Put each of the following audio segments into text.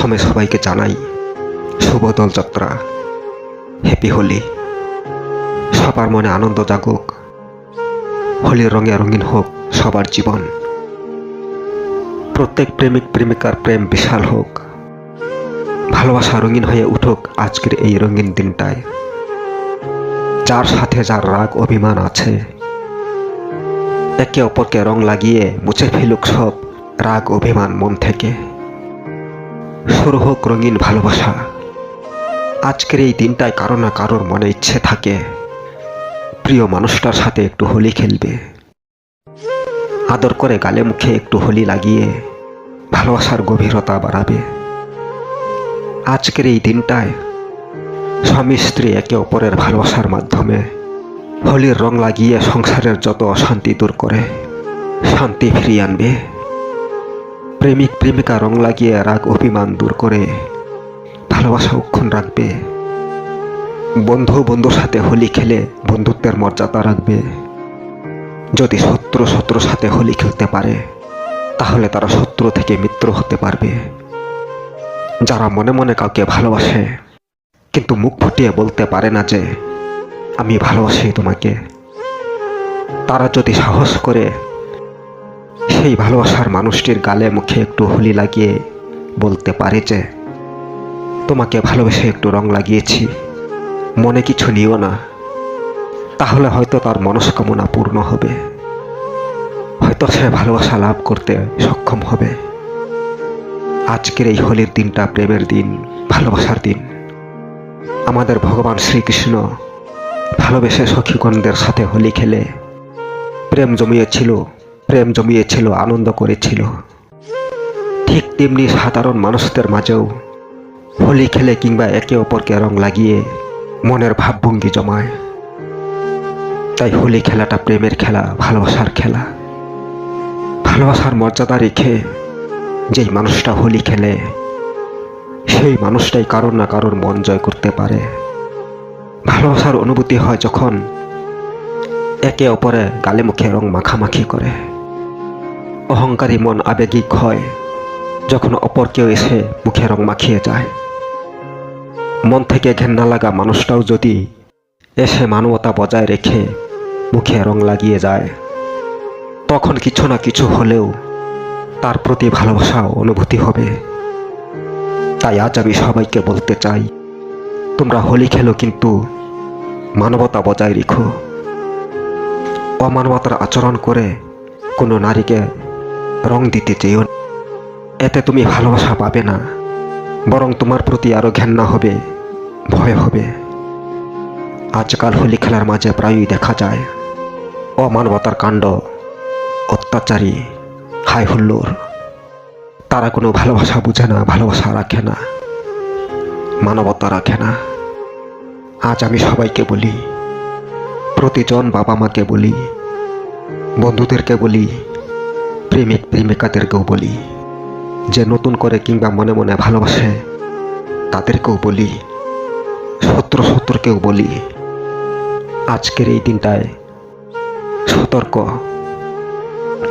প্রথমে সবাইকে জানাই শুভ দোলযাত্রা। হ্যাপি হোলি সবার মনে আনন্দ জাগুক। হোলির রঙে রঙিন হোক সবার জীবন। প্রত্যেক প্রেমিক, প্রেমিকার প্রেম বিশাল হোক। ভালোবাসা রঙিন হয়ে উঠুক আজকের এই রঙিন দিনটায়। যার সাথে যার রাগ, অভিমান আছে। একে অপরকে রং লাগিয়ে মুছে ফেলুক সব রাগ, অভিমান মন থেকে। শুরু হোক রঙিন ভালোবাসা। আজকের এই দিনটায় কারও না কারোর মনে ইচ্ছে থাকে। প্রিয় মানুষটার সাথে একটু হোলি খেলবে। আদর করে গালে মুখে একটু হোলি লাগিয়ে ভালোবাসার গভীরতা বাড়াবে। আজকের এই দিনটায় স্বামী স্ত্রী একে অপরের ভালোবাসার মাধ্যমে হোলির রং লাগিয়ে সংসারের যত অশান্তি দূর করে, শান্তি ফিরিয়ে আনবে। প্রেমিক প্রেমিকা রং লাগিয়ে রাগ অভিমান দূর করে। ভালোবাসা অক্ষণ রাখবে। বন্ধু বন্ধুর সাথে হোলি খেলে বন্ধুত্বের মর্যাদা রাখবে। যদি শত্রু শত্রুর সাথে হোলি খেলতে পারে, তাহলে তারা শত্রু থেকে মিত্র হতে পারবে। যারা মনে মনে কাউকে ভালোবাসে, কিন্তু মুখ ফুটিয়ে বলতে পারে না যে, আমি ভালোবাসি তোমাকে। তারা যদি সাহস করে সেই ভালোবাসার মানুষটির গালে মুখে একটু হোলি লাগিয়ে বলতে পারে যে, তোমাকে ভালোবেসে একটু রং লাগিয়েছি, মনে কিছু নিও না। তাহলে হয়তো তার মনস্কামনা পূর্ণ হবে। হয়তো সে ভালোবাসা লাভ করতে সক্ষম হবে। আজকের এই হোলির দিনটা প্রেমের দিন, ভালোবাসার দিন। আমাদের ভগবান শ্রীকৃষ্ণ ভালোবেসে সখীগণদের সাথে হোলি খেলে প্রেম জমিয়েছিল। প্রেম জমিয়েছিল, আনন্দ করেছিল। ঠিক তেমনি সাধারণ মানুষদের মাঝেও হোলি খেলে কিংবা একে অপরকে রং লাগিয়ে মনের ভাবভঙ্গি জমায়। তাই হোলি খেলাটা প্রেমের খেলা, ভালোবাসার খেলা। ভালোবাসার মর্যাদা রেখে যেই মানুষটা হোলি খেলে, সেই মানুষটাই কারোর না কারোর মন জয় করতে পারে। ভালোবাসার অনুভূতি হয় যখন একে অপরে গালে মুখে রং মাখামাখি করে। অহংকারী মন আবেগিক হয়, যখন অপর কেউ এসে মুখে রং মাখিয়ে যায়। মন থেকে ঘেন্না লাগা মানুষটাও যদি এসে মানবতা বজায় রেখে মুখে রং লাগিয়ে যায়, তখন কিছু না কিছু হলেও তার প্রতি ভালোবাসা অনুভূতি হবে। তাই আজ আমি সবাইকে বলতে চাই, তোমরা হোলি খেলো কিন্তু মানবতা বজায় রেখো। অমানবতার আচরণ করে কোনো নারীকে রং দিতে চেয়েও এতে তুমি ভালোবাসা পাবে না, বরং তোমার প্রতি আরও ঘেন্না হবে, ভয় হবে। আজকাল হোলি খেলার মাঝে প্রায়ই দেখা যায়, অমানবতার কাণ্ড, অত্যাচারী, হাই হুল্লোর। তারা কোনো ভালোবাসা বুঝে না, ভালোবাসা রাখে না, মানবতা রাখে না। আজ আমি সবাইকে বলি, প্রতিজন বাবা মাকে বলি, বন্ধুদেরকে বলি প্রেমিক প্রেমিকাদেরকেও বলি, যে নতুন করে কিংবা মনে মনে ভালোবাসে, তাদেরকেও বলি, শত্রু শত্রুকেও বলি, আজকের এই দিনটায় সতর্ক,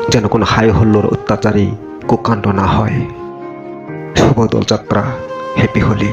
যেন কোনো হাই হল্লোর অত্যাচারী কুকাণ্ড না হয়। শুভ দোলযাত্রা হ্যাপি হোলি